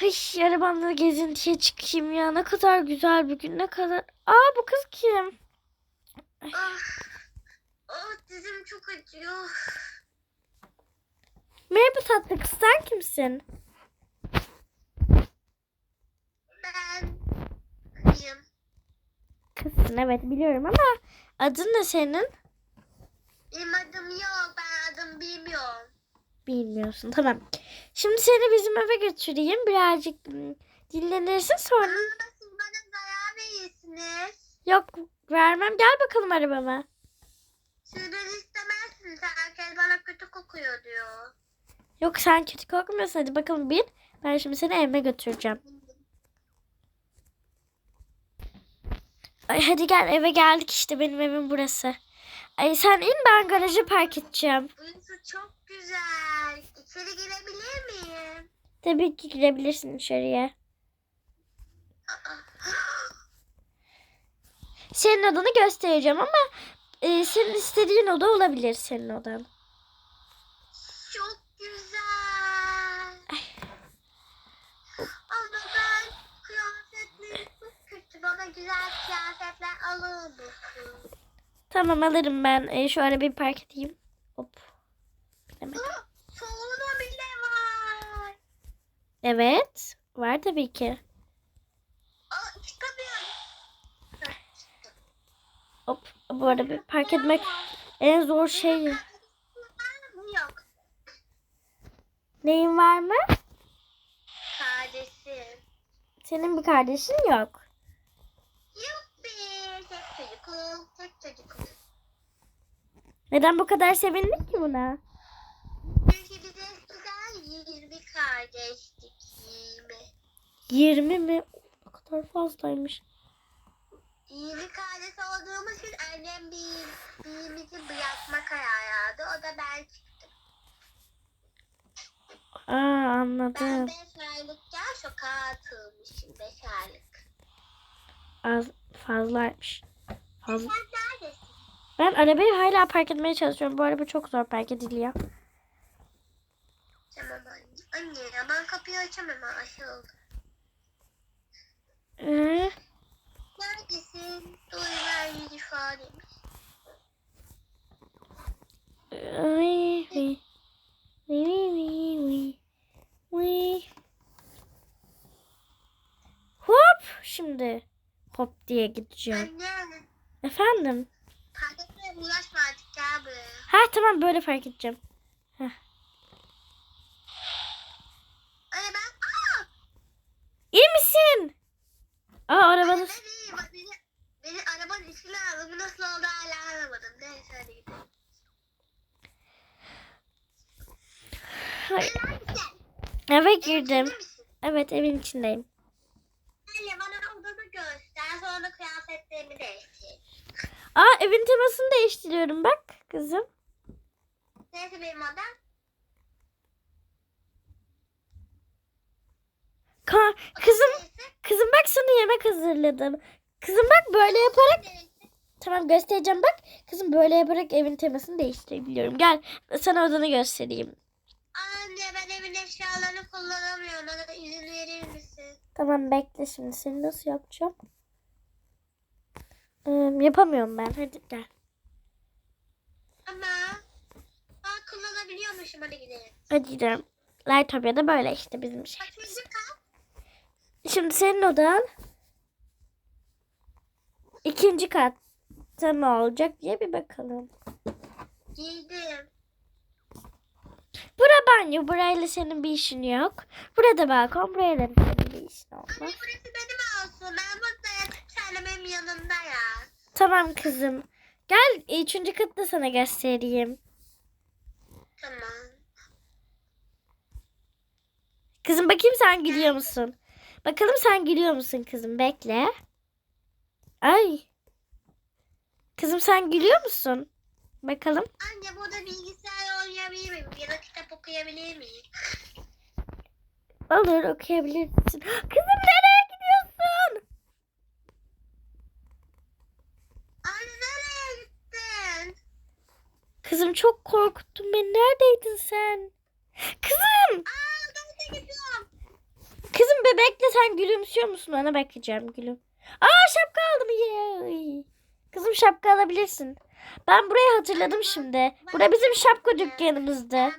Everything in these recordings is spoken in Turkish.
Ay arabamla gezintiye çıkayım ya. Ne kadar güzel bir gün. Ne kadar... Aa bu kız kim? Ah, ah dizim çok acıyor. Merhaba tatlı kız sen kimsin? Ben kıyım. Kızsın evet biliyorum ama adın ne senin? Benim adım yok. Ben adım bilmiyorum. Bilmiyorsun tamam. Şimdi seni bizim eve götüreyim. Birazcık dinlenirsin sonra. Ama siz bana zarar verirsiniz. Yok vermem gel bakalım arabama. Siz beni istemezsiniz. Herkes bana kötü kokuyor diyor. Yok sen kötü korkmuyorsun hadi bakalım bin. Ben şimdi seni evime götüreceğim. Ay hadi gel eve geldik işte benim evim burası. Ay sen in ben garaja park edeceğim. Burası çok güzel. İçeri girebilir miyim? Tabii ki girebilirsin içeriye. Senin odanı göstereceğim ama e, senin istediğin oda olabilir senin odan. Çok güzel. Ama ben kıyafetlerim çok kötü. Bana güzel kıyafetler alır mısın? Tamam alırım ben. E, şu arabayı park edeyim. Hop. Ah, Soğuna bile var. Evet. Var tabii ki. Aa, çıkamıyorum. Hop. Bu arabayı park etmek en zor şey. Yok. Neyin var mı? Kardeşim. Senin bir kardeşin yok. Yuppi. Tek çocukum. Tek çocukum. Neden bu kadar sevindin ki buna? Çünkü biz eskiden 20 kardeştik. 20. 20 mi? Ne kadar fazlaymış. 20 kardeş olduğumuz için annem bir, birimizi bırakma kararı aldı. O da ben çıktım. Aa Ben anladım. 5 aylıkken sokağa atılmışım. 5 aylık. Az fazlaymış. Fazla. Sen neredesin? Ben arabayı hala park etmeye çalışıyorum. Bu araba çok zor park ediliyor. Tamam anne. Anne ya ben kapıyı açamam. Aşağıda. Ee, Neredesin? Ben yüz ifademi. Uy, uy. Uy, uy, uy, uy. Hop şimdi hop diye gideceğim. Anne. Efendim? Kardeşime ulaşma artık gel buraya. Ha tamam böyle fark edeceğim. Anne ben... Aa! İyi misin? Aa arabanın Beni, beni arabanın içine aldı. Bu nasıl oldu hala anlamadım. Neyse hadi gidelim. Ay, Neredesin? eve girdim. Evet evin içindeyim. Anne bana odanı göster. Sonra kıyafetlerimi değiştir. Aa evin temasını değiştiriyorum bak kızım. Neyse benim odam. Ka kızım kızım bak sana yemek hazırladım. Kızım bak böyle yaparak tamam göstereceğim bak. Kızım böyle yaparak evin temasını değiştirebiliyorum. Gel sana odanı göstereyim. Anne ben evin eşyalarını kullanamıyorum. Bana izin verir misin? Tamam bekle şimdi seni nasıl yapacağım? Ee, yapamıyorum ben. Hadi gel. Ama ben kullanabiliyormuşum. Hadi gidelim. Hadi gidelim. Lightopya'da böyle işte bizim şey. Kaçıncı kat? Şimdi senin odan ikinci katta mı olacak diye bir bakalım. Girdim. Bura banyo. Burayla senin bir işin yok. Burada balkon. Burayla senin bir işin Anne olmaz. burası benim olsun. Ben burada de benim yanımda ya. Tamam kızım. Gel üçüncü katta sana göstereyim. Tamam. Kızım bakayım sen gülüyor musun? Bakalım sen gülüyor musun kızım? Bekle. Ay. Kızım sen gülüyor musun? Bakalım. Anne burada bilgisayar oynayabilir miyim? Ya da kitap okuyabilir miyim? Olur okuyabilirsin. Kızım nereye gidiyorsun? Anne nereye gittin? Kızım çok korkuttun beni. Neredeydin sen? Kızım Şimdi bekle sen gülümsüyor musun? Ona bakacağım gülüm. Aa şapka aldım. Yay. Kızım şapka alabilirsin. Ben burayı hatırladım şimdi. Bura bizim şapka dükkanımızdı.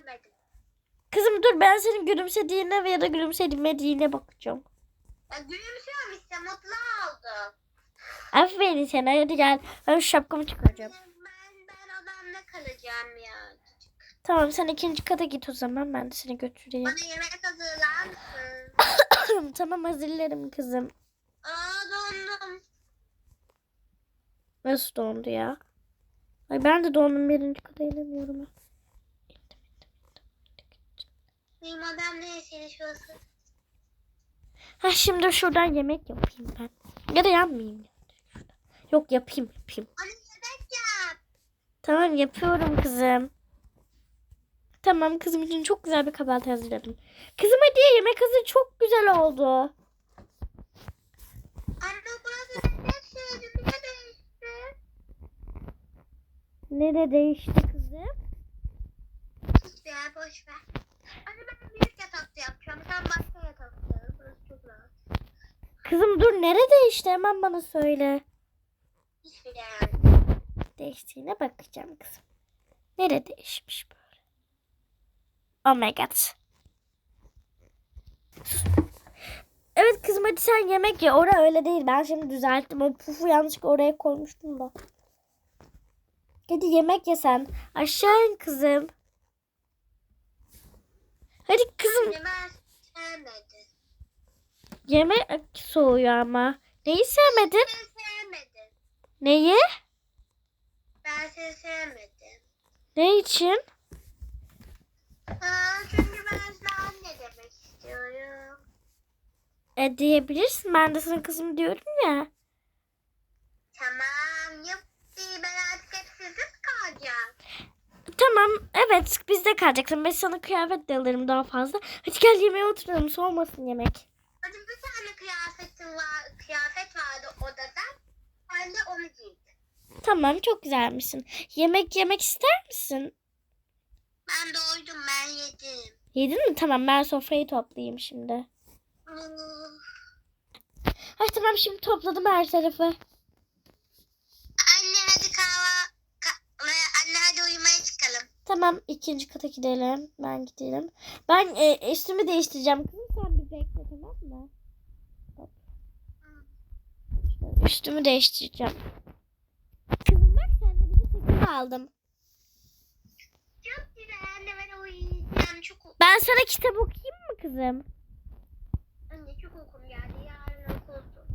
Kızım dur ben senin gülümsediğine ya da gülümsemediğine bakacağım. Ya gülümsüyorum işte mutlu oldum. Aferin sana hadi gel. Ben şu şapkamı çıkaracağım. Ben, ben odamda kalacağım ya. Tamam sen ikinci kata git o zaman ben de seni götüreyim. Bana yemek hazırlar mısın? tamam hazırlarım kızım. Aa dondum. Nasıl dondu ya? Ay ben de dondum birinci kata inemiyorum. Benim odam neresiydi şurası? Ha şimdi şuradan yemek yapayım ben. Ya da yapmayayım. Yok yapayım yapayım. Anne yemek yap. Tamam yapıyorum kızım. Tamam kızım için çok güzel bir kahvaltı hazırladım. Kızım hadi yemek hazır çok güzel oldu. Anne. Ne değişti? Nere değişti kızım? Sus ya boş ver. Anne ben büyük yatakta yapacağım. Sen başka yatakta. Burası çok rahat. Kızım dur nere değişti hemen bana söyle. Hiçbir yer. Değiştiğine bakacağım kızım. Nere değişmiş böyle? Oh my god. Evet kızım hadi sen yemek ye. Orada öyle değil. Ben şimdi düzelttim. O pufu yanlışlıkla oraya koymuştum da. Hadi yemek ye sen. Aşağı in kızım. Hadi kızım. Anne ben sevmedim. Yemek soğuyor ama. Neyi sevmedin? Sen sevmedin. Neyi? Ben seni sevmedim. Ne için? Aa, çünkü ben sana anne demek istiyorum. E diyebilirsin. Ben de sana kızım diyorum ya. Tamam yuppi ben artık hep mi kalacağım? Tamam evet bizde kalacaksın. Ben sana kıyafet de alırım daha fazla. Hadi gel yemeğe oturalım soğumasın yemek. Hadi bir tane kıyafetim var, kıyafet vardı odada. Ben de onu giydim. Tamam çok güzelmişsin. Yemek yemek ister misin? Ben doydum ben yedim. Yedin mi? Tamam ben sofrayı toplayayım şimdi. Hmm. Ay tamam şimdi topladım her tarafı. Anne hadi kahva, ka- anne hadi uyumaya çıkalım. Tamam ikinci kata gidelim. Ben gidelim. Ben e, üstümü değiştireceğim. Kızım sen bir bekle tamam mı? Üstümü değiştireceğim. Kızım bak sen de bize sakız aldım. Çok güzel anne ben uyuyacağım. Çok Ben sana kitap okuyayım mı kızım? Anne çok uykum geldi yarın okuldu.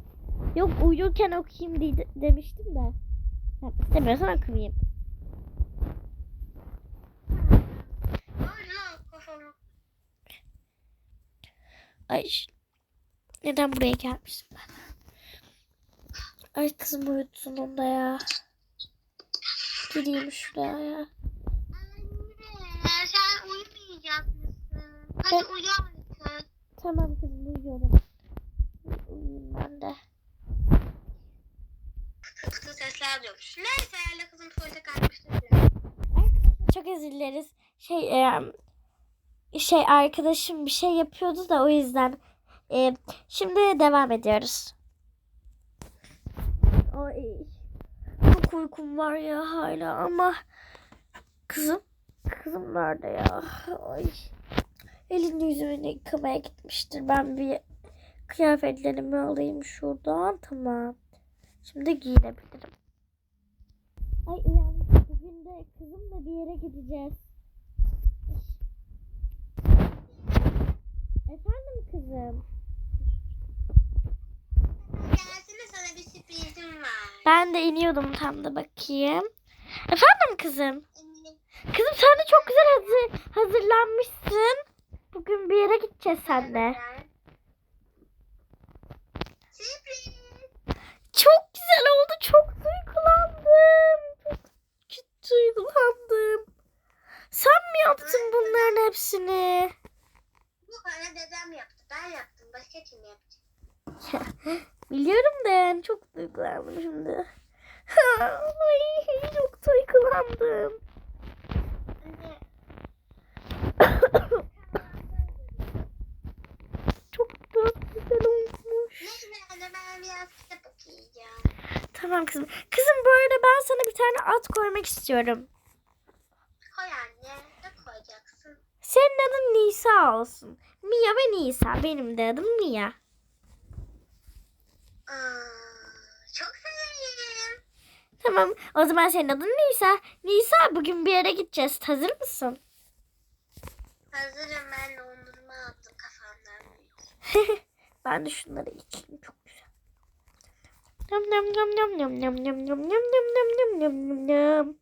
Yok uyurken okuyayım diye de- demiştim de. Ha, istemiyorsan okumayayım. Kafamı. Ay ş- neden buraya gelmişim ben? Ay kızım uyutsun onda ya. Gireyim şuraya ya. Anne sen uyumayacak mısın? Hadi Ben- artık. Tamam kızım uyuyorum. Uyuyayım ben de. Kıtı sesler duymuş. Neyse herhalde kızım tuvalete kaçmıştır. Çok özür dileriz. Şey e, şey arkadaşım bir şey yapıyordu da o yüzden. E, şimdi devam ediyoruz. Ay çok uykum var ya hala ama kızım kızım nerede ya? Ay elini yüzünü yıkamaya gitmiştir. Ben bir kıyafetlerimi alayım şuradan. Tamam. Şimdi giyinebilirim. Ay uyandım. Bugün de kızımla bir yere gideceğiz. Efendim kızım. Gelsene sana bir sürprizim var. Ben de iniyordum tam da bakayım. Efendim kızım. Kızım sen de çok güzel hazır, hazırlanmışsın. Bugün bir yere gideceğiz. Sürpriz. Çok güzel oldu. Çok duygulandım. Çok duygulandım. Sen mi yaptın bunların hepsini? Bu bana dedem yaptı. Ben yaptım. Başka kim yaptı? Biliyorum da yani çok duygulandım şimdi. Ay çok duygulandım. Anne. Çok tatlı. Tamam kızım. Kızım bu arada ben sana bir tane at koymak istiyorum. Koy anne. Ne koyacaksın? Senin adın Nisa olsun. Mia ve Nisa. Benim de adım Mia. Aa, çok severim. Tamam. O zaman senin adın Nisa. Nisa bugün bir yere gideceğiz. Hazır mısın? Hazırım ben dondurma aldım kafamdan. ben de şunları içeyim. Çok. Nam nam nam nam nam nam nam nam nam nam nam nam nam nam.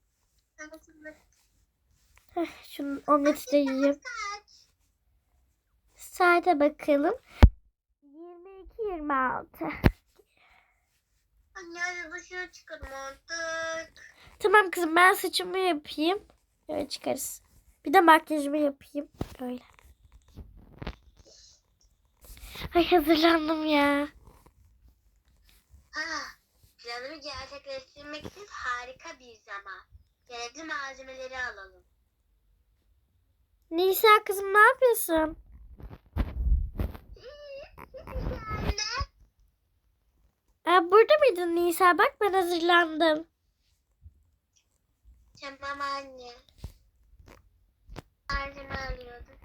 Heh, Şunun omleti de yiyeyim. Saate bakalım. 22-26. Anne hadi dışarı çıkalım artık. Tamam kızım ben saçımı yapayım. Öyle çıkarız. Bir de makyajımı yapayım. Öyle. Ay hazırlandım ya. Planımı gerçekleştirmek için harika bir zaman. Gerekli malzemeleri alalım. Nisa kızım ne yapıyorsun? Anne. Aa, burada mıydın Nisa? Bak ben hazırlandım. Tamam anne. Malzeme alıyordum.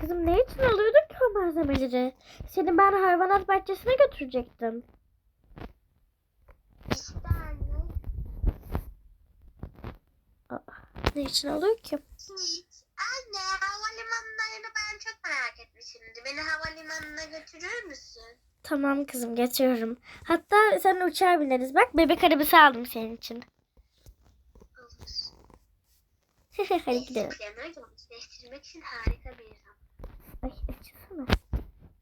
Kızım ne için alıyordun ki o malzemeleri? Seni ben hayvanat bahçesine götürecektim. İşte anne. Aa, ne için alıyor ki? Anne havalimanlarını ben çok merak etmişimdi. Beni havalimanına götürür müsün? Tamam kızım geçiyorum. Hatta sen uçağa bineriz. Bak bebek arabası aldım senin için. Hadi gidelim. Gerçekleştirmek için harika bir zaman. Ay açılsana.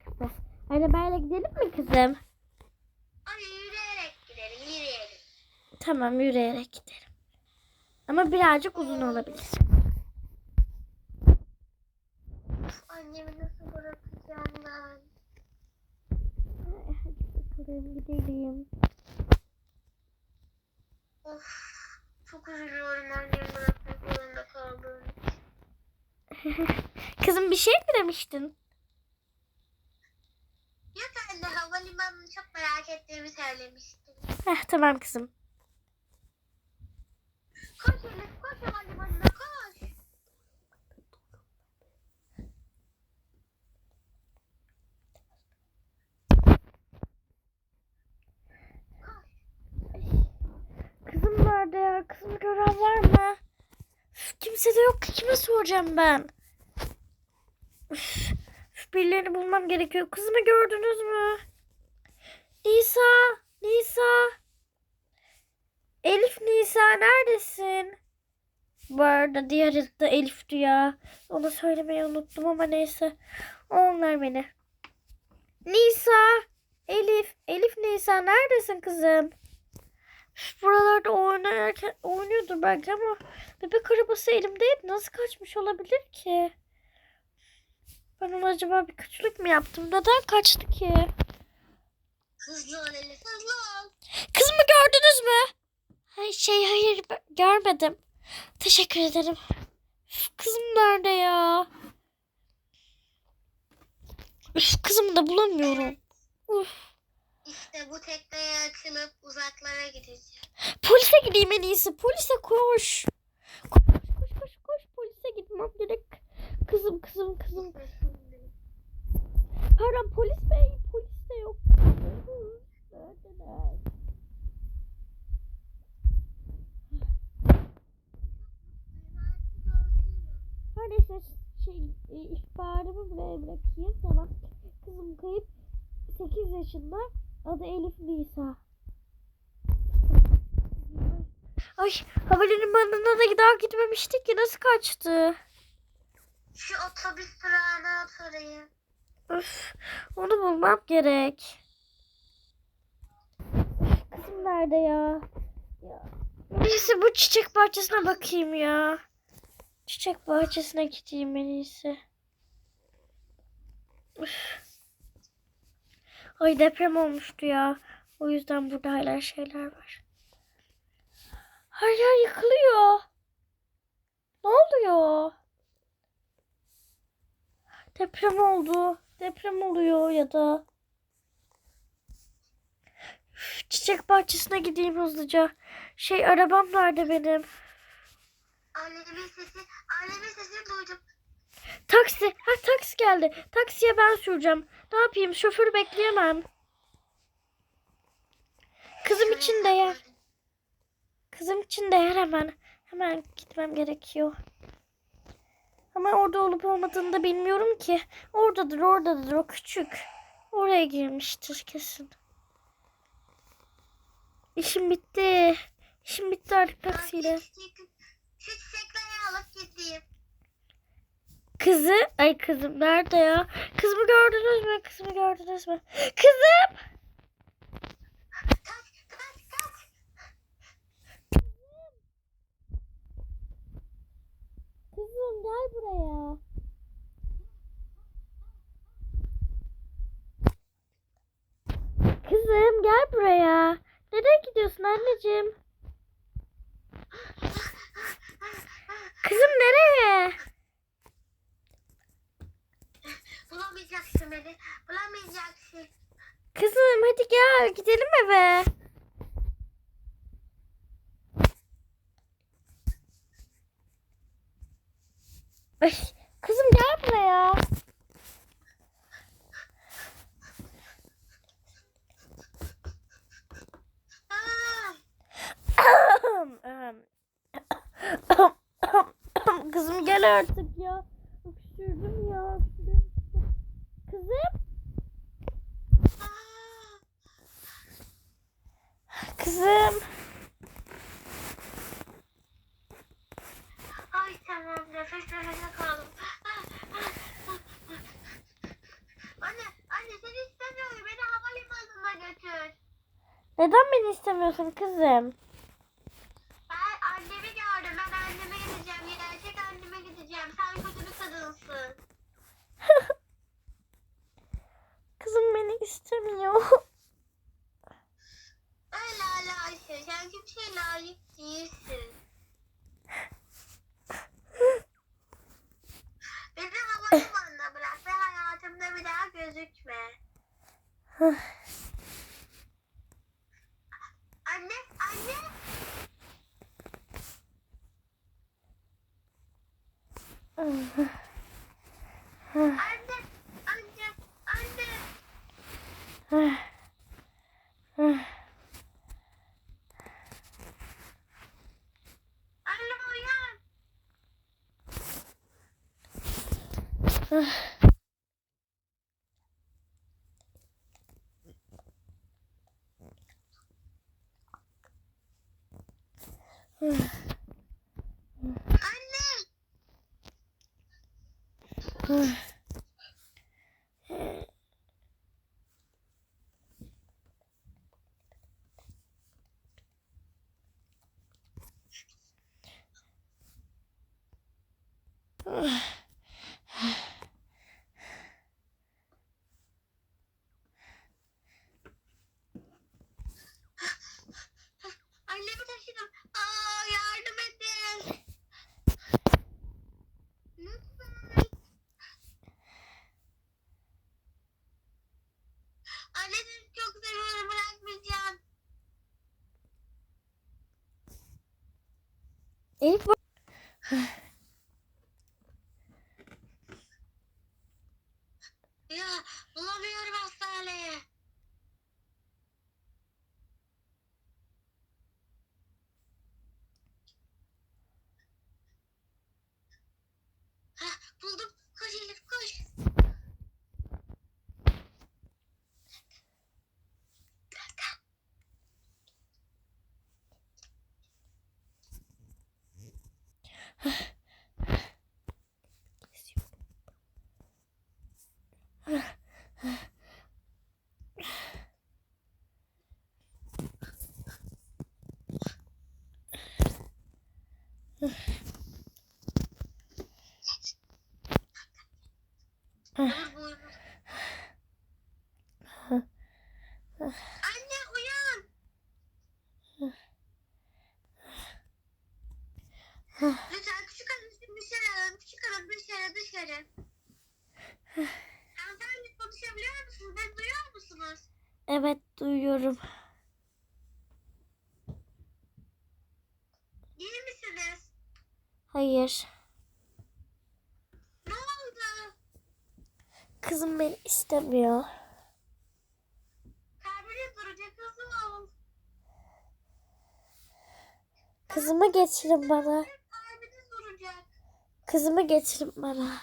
Kapı. Arabayla gidelim mi kızım? Hadi yürüyerek gidelim yürüyelim. Tamam yürüyerek gidelim. Ama birazcık uzun olabilir. Annemi nasıl bırakacağım ben? Hadi gidelim. Of. Çok üzülüyorum annemi bırakmak zorunda kaldığım. Kızım bir şey mi demiştin? Yok anne havalimanını çok merak ettiğimi söylemiştim. Heh, tamam kızım. Koş Elif koş havalimanına koş. Kızım nerede ya? Kızımı gören var mı? Üf, kimse de yok ki. Kime soracağım ben? Üf, birilerini bulmam gerekiyor. Kızımı gördünüz mü? Nisa, Nisa. Elif Nisa neredesin? Bu arada diğer adı Elif'ti ya. Onu söylemeyi unuttum ama neyse. Onlar beni. Nisa, Elif, Elif Nisa neredesin kızım? Buralarda oynarken oynuyordur belki ama bebek arabası elimdeydi. Nasıl kaçmış olabilir ki? Ben ona acaba bir kötülük mü yaptım? Neden kaçtı ki? Hızlı ol Elif hızlı ol. Kızımı gördünüz mü? Ay şey hayır görmedim. Teşekkür ederim. Üf, kızım nerede ya? Üf, kızımı da bulamıyorum. Uf. İşte bu tekneye açılıp uzaklara gideceğiz. Polise gideyim en iyisi. Polise koş. Koş koş koş koş. Polise gitmem gerek. Kızım kızım kızım. Pardon polis bey. Polis de yok. Neredeler? Her neyse şey e, bırakayım. Tamam. Kızım kayıp 8 yaşında. Adı Elif Nisa. Ay havalimanına da daha gitmemiştik ki nasıl kaçtı? Şu otobüs durağına oturayım. Öf, onu bulmam gerek. Kızım nerede ya? ya? Neyse bu çiçek bahçesine bakayım ya. Çiçek bahçesine gideyim en iyisi. Ay deprem olmuştu ya. O yüzden burada hala şeyler var. Her yer yıkılıyor. Ne oluyor? Deprem oldu. Deprem oluyor ya da. Üf, Çiçek bahçesine gideyim hızlıca. Şey arabam nerede benim? Annemin sesi, annemin sesini duydum. Taksi. Ha taksi geldi. Taksiye ben süreceğim. Ne yapayım? Şoförü bekleyemem. Kızım için de yer. Kızım için de yer hemen. Hemen gitmem gerekiyor. Ama orada olup olmadığını da bilmiyorum ki. Oradadır, oradadır. O küçük. Oraya girmiştir kesin. İşim bitti. İşim bitti artık taksiyle. Şu çiçekleri alıp gideyim. Kızı, ay kızım nerede ya? Kızımı gördünüz mü? Kızımı gördünüz mü? Kızım! Kızım gel buraya. Kızım gel buraya. Nereye gidiyorsun anneciğim? Kızım nereye? Bulamayacaksın beni. Bulamayacaksın. Kızım hadi gel gidelim eve. Ay, kızım gel buraya. Kızım gel artık ya. Öksürdüm ya. öksürdüm. Kızım. aa. Kızım. Ay tamam nefes nefese kaldım. Anne, anne seni istemiyorum. Beni havalimanına götür. Neden beni istemiyorsun kızım? Ben annemi gördüm. Ben anneme gideceğim. Gerçek anneme gideceğim. Sen kötü bir kadınsın. Kızım beni istemiyor. Öyle Ayşe. Sen kimseye layık değilsin. Beni havalimanına bırak ve hayatımda bir daha gözükme. Anne, anne. Anne, anne, anne. Anne uyan. Anne. Annemi taşıdım. Aa yardım edin. Lütfen. Anne seni çok seviyorum bırakmayacağım. Elif Anne uyan. Lütfen küçük hanım dışarı şey alalım. Küçük hanım dışarı şey dışarı. Hanımefendi konuşabiliyor musunuz? Ben duyuyor musunuz? Evet duyuyorum. İyi misiniz? Hayır. Kızım beni istemiyor. Kalbiniz duracak kızım. Kızımı getirin bana. Kalbiniz duracak. Kızımı getirin bana.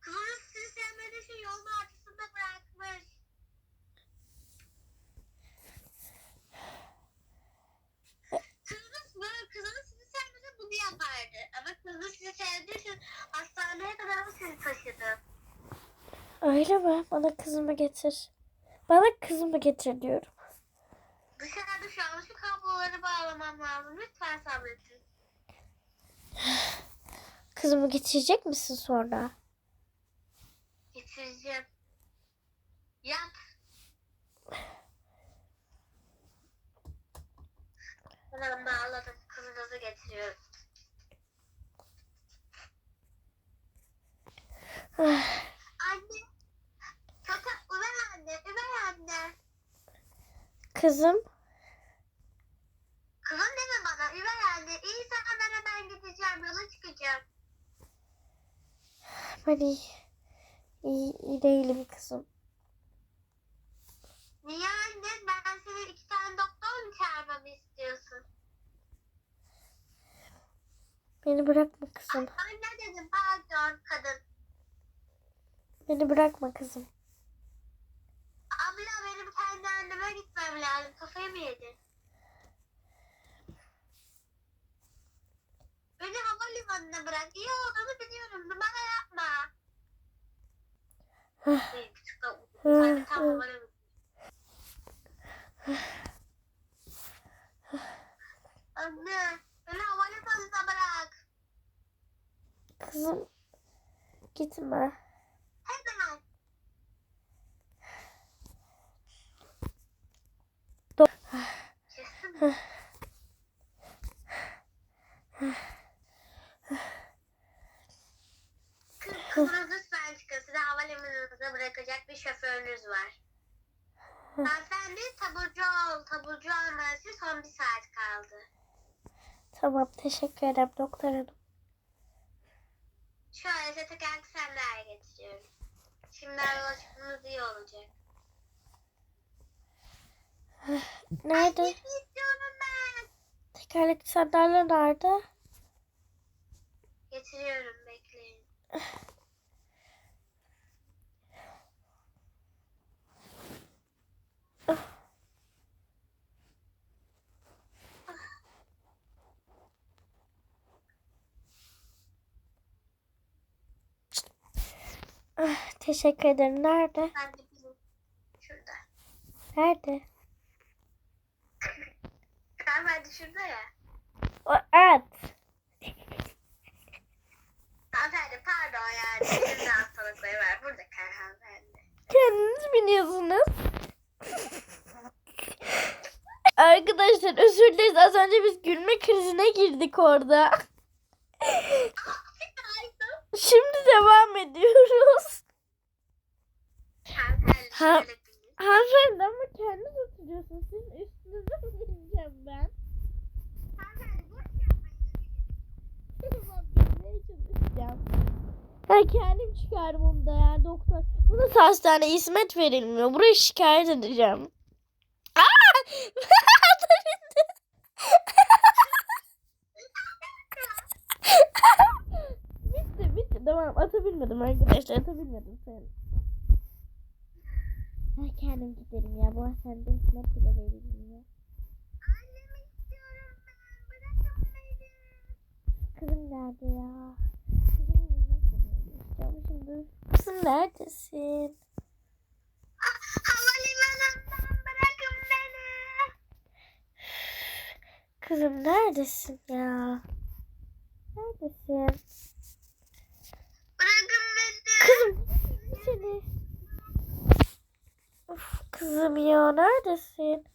Kızınız sizi sevmediği için yolun ortasında bırakmış. Kızınız? Kızınız sizi sevmese bunu yapardı. Ama kızınız sizi sevdiği için hastaneye kadar mı sizi taşıdı? Öyle mi? Bana kızımı getir. Bana kızımı getir diyorum. Dışarıda şu an şu kabloları bağlamam lazım. Lütfen sabredin. Kızımı getirecek misin sonra? Getireceğim. Yap. Tamam bağladım. Kızınızı getiriyorum. Anne. Üvey anne. Kızım. Kızım deme bana, üvey anne. İyi sana ben gideceğim, yola çıkacağım. Ben iyi, iyi, iyi değilim kızım. Niye anne? Ben senin iki tane doktor mu çağırmamı istiyorsun? Beni bırakma kızım. Anne dedim, pardon kadın. Beni bırakma kızım. Abla benim kendi anneme gitmem lazım. Kafayı mı yedin? Beni havalimanına bırak. İyi olduğunu biliyorum. Numara yapma. Benim küçük de Sen tam havalimanı. Anne, beni havalimanına bırak. Kızım. Gitme. Hemen. Çıkın. Sizi havalimanınıza bırakacak bir şoförünüz var. Hanımefendi taburcu ol. Taburcu olması son bir saat kaldı. Tamam teşekkür ederim doktor hanım. Şöyle size tekerlekli sandalye getiriyorum. Şimdi yola çıkmanız iyi olacak. Nerede? Ben. Tekerlekli sandalye nerede? Getiriyorum bekleyin. Ah, teşekkür ederim. Nerede? Ben de bizim şurada. Nerede? Hanımefendi şurada ya. O, evet. Hanımefendi pardon yani. Sizin de hastalıkları var. Burada kal hanımefendi. Kendiniz biliyorsunuz. Arkadaşlar özür dileriz. Az önce biz gülme krizine girdik orada. Şimdi devam ediyoruz. Hanımefendi ama kendiniz oturuyorsunuz. Sizin üstünüze bineceğim ben? Hanımefendi boş yapmayın. Tamam, binmeye çalışacağım. Ben kendim çıkarım onu da ya doktor. Bu nasıl hastane hizmet verilmiyor. Buraya şikayet edeceğim. Aa! Bitti bitti tamam ata binmedim arkadaşlar ata binmedim sen. Ben kendim giderim ya bu hastanede hizmet bile verilmiyor. Annemi istiyorum ben. Bırakın beni. Kızım nerede ya? Kızım istiyorum şimdi. Kızım neredesin? Havalimanından bırakın beni. Kızım neredesin ya? Neredesin? Bırakın beni. Kızım seni. Of kızım ya neredesin?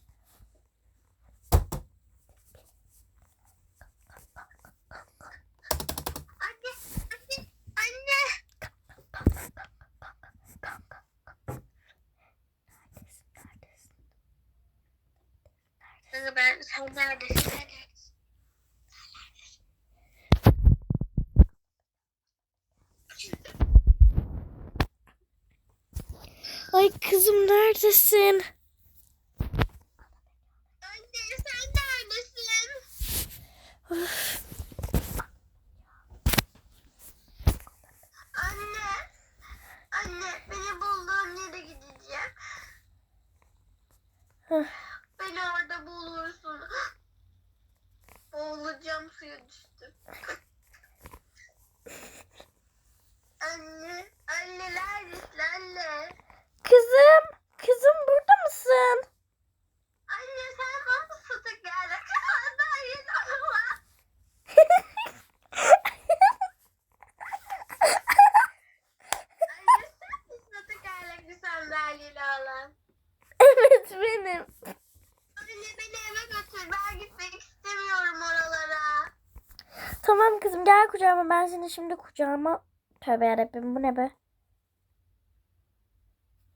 ben sen neredesin? Ay kızım neredesin? Anne sen neredesin? Of. Anne. Anne beni bulduğun yere gideceğim. Beni orada bulursun. Boğulacağım suya düştüm. Anne. Anne neredesin anne? Kızım, kızım burada mısın? Anne sen bana suda gel. Daha yeni ama. Anne sen mi suda tekerlekli sandalyeyle alan? evet benim. Anne beni eve götür. Ben gitmek istemiyorum oralara. Tamam kızım gel kucağıma ben seni şimdi kucağıma tövbe yarabbim bu ne be?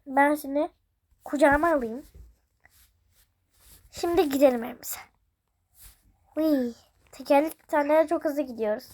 Ben seni kucağıma alayım. Şimdi gidelim evimize. Uy, tekerlekli sandalyede çok hızlı gidiyoruz.